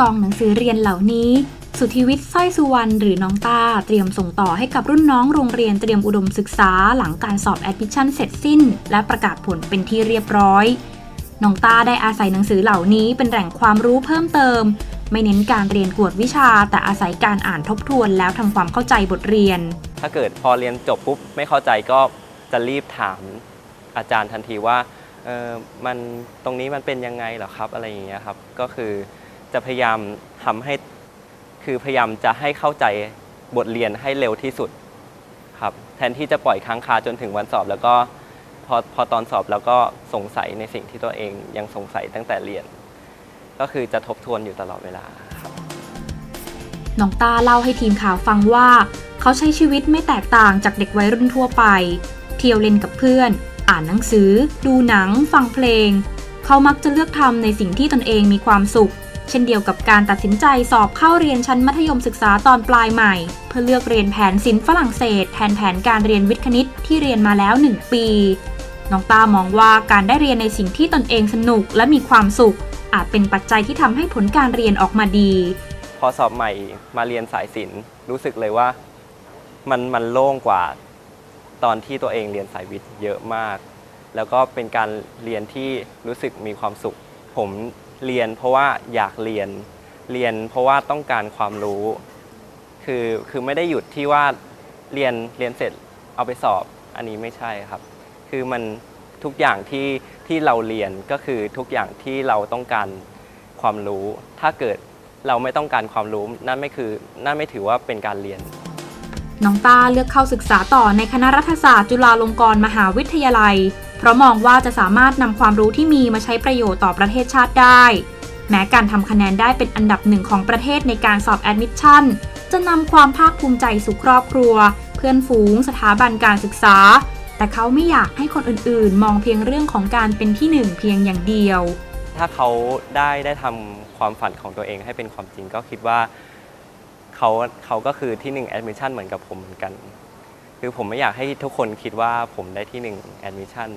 กองหนังสือเรียนเหล่านี้ สุทธิวิทย์สร้อยสุวรรณหรือน้องต้าเตรียมส่งต่อให้กับรุ่นน้องโรงเรียนเตรียมอุดมศึกษาหลังการสอบแอดมิชชั่นเสร็จสิ้น และประกาศผลเป็นที่เรียบร้อยน้องต้าได้อาศัยหนังสือเหล่านี้เป็นแหล่งความรู้เพิ่มเติม ไม่เน้นการเรียนกวดวิชา แต่อาศัยการอ่านทบทวนแล้วทำความเข้าใจบทเรียน ถ้าเกิดพอเรียนจบปุ๊บไม่เข้าใจก็จะรีบถามอาจารย์ทันทีว่าเออมันตรงนี้มันเป็นยังไงเหรอครับอะไรอย่างเงี้ยครับก็คือ จะพยายามทำให้คือพยายามจะให้เข้าใจบทเรียนให้เร็วที่สุดครับแทนที่จะปล่อยค้างคาจนถึงวันสอบ แล้วก็พอพอตอนสอบแล้วก็สงสัยในสิ่งที่ตัวเองยังสงสัยตั้งแต่เรียน ก็คือจะทบทวนอยู่ตลอดเวลาครับน้องตาเล่าให้ทีมข่าวฟังว่า เขาใช้ชีวิตไม่แตกต่างจากเด็กวัยรุ่นทั่วไป เที่ยวเล่นกับเพื่อน อ่านหนังสือ ดูหนัง ฟังเพลง เขามักจะเลือกทำในสิ่งที่ตนเองมีความสุข เช่นเดียวกับการตัดสินใจสอบเข้าเรียนชั้นมัธยมศึกษาตอนปลายใหม่ เพื่อเลือกเรียนแผนศิลป์ฝรั่งเศส แทนแผนการเรียนวิทย์คณิตที่เรียนมาแล้ว 1 ปี น้องต้ามองว่าการได้เรียนในสิ่งที่ตนเองสนุกและมีความสุข อาจเป็นปัจจัยที่ทำให้ผลการเรียนออกมาดี พอสอบใหม่มาเรียนสายศิลป์รู้สึกเลยว่ามันมันโล่งกว่าตอนที่ตัวเองเรียนสายวิทย์เยอะมาก แล้วก็เป็นการเรียนที่รู้สึกมีความสุข ผม เรียนเพราะว่าอยากเรียน เรียนเพราะว่าต้องการความรู้ คือคือไม่ได้หยุดที่ว่าเรียนเรียนเสร็จเอาไปสอบอันนี้ไม่ใช่ครับ คือมันทุกอย่างที่ที่เราเรียนก็คือทุกอย่างที่เราต้องการความรู้ ถ้าเกิดเราไม่ต้องการความรู้นั่นไม่คือนั่นไม่ถือว่าเป็นการเรียน น้องต้าเลือกเข้าศึกษาต่อในคณะรัฐศาสตร์จุฬาลงกรณ์มหาวิทยาลัย เพราะมองว่าจะสามารถนำความรู้ที่มีมาใช้ประโยชน์ต่อประเทศชาติได้ แม้การทำคะแนนได้เป็นอันดับหนึ่งของประเทศในการสอบแอดมิชชั่นจะนำความภาคภูมิใจสู่ครอบครัว เพื่อนฝูง สถาบันการศึกษา แต่เขาไม่อยากให้คนอื่นๆ มองเพียงเรื่องของการเป็นที่หนึ่งเพียงอย่างเดียว ถ้าเขาได้ได้ทำความฝันของตัวเองให้เป็นความจริงก็คิดว่าเขาเขาก็คือที่หนึ่งแอดมิชชั่นเหมือนกับผมเหมือนกัน คือผมไม่อยากให้ทุกคนคิดว่าผมได้ที่หนึ่งแอดมิชชั่น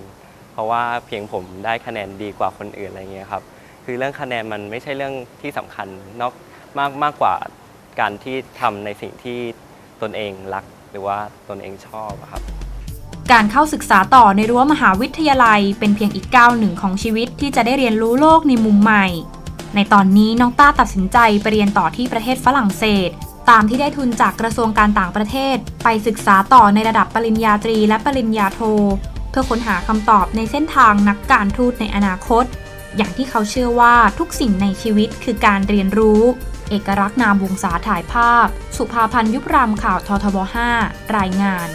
เพราะว่าเพียงผมได้คะแนนดีกว่าคนอื่นอะไรเงี้ยครับคือเรื่องคะแนนมันไม่ใช่เรื่องที่สำคัญนอกมากมากกว่าการที่ทำในสิ่งที่ตนเองรักหรือว่าตนเองชอบครับการเข้าศึกษาต่อในรั้วมหาวิทยาลัย เป็นเพียงอีกก้าวหนึ่งของชีวิตที่จะได้เรียนรู้โลกในมุมใหม่ ในตอนนี้น้องต้าตัดสินใจไปเรียนต่อที่ประเทศฝรั่งเศส ตามที่ได้ทุนจากกระทรวงการต่างประเทศ ไปศึกษาต่อในระดับปริญญาตรีและปริญญาโท พื่อค้นหาคำตอบในเส้นทางนักการทูตในอนาคต อย่างที่เขาเชื่อว่าทุกสิ่งในชีวิตคือการเรียนรู้ เอกรักษ์นามวงศาถ่ายภาพ สุภาพันธ์ยุบรำข่าวททบ 5 รายงาน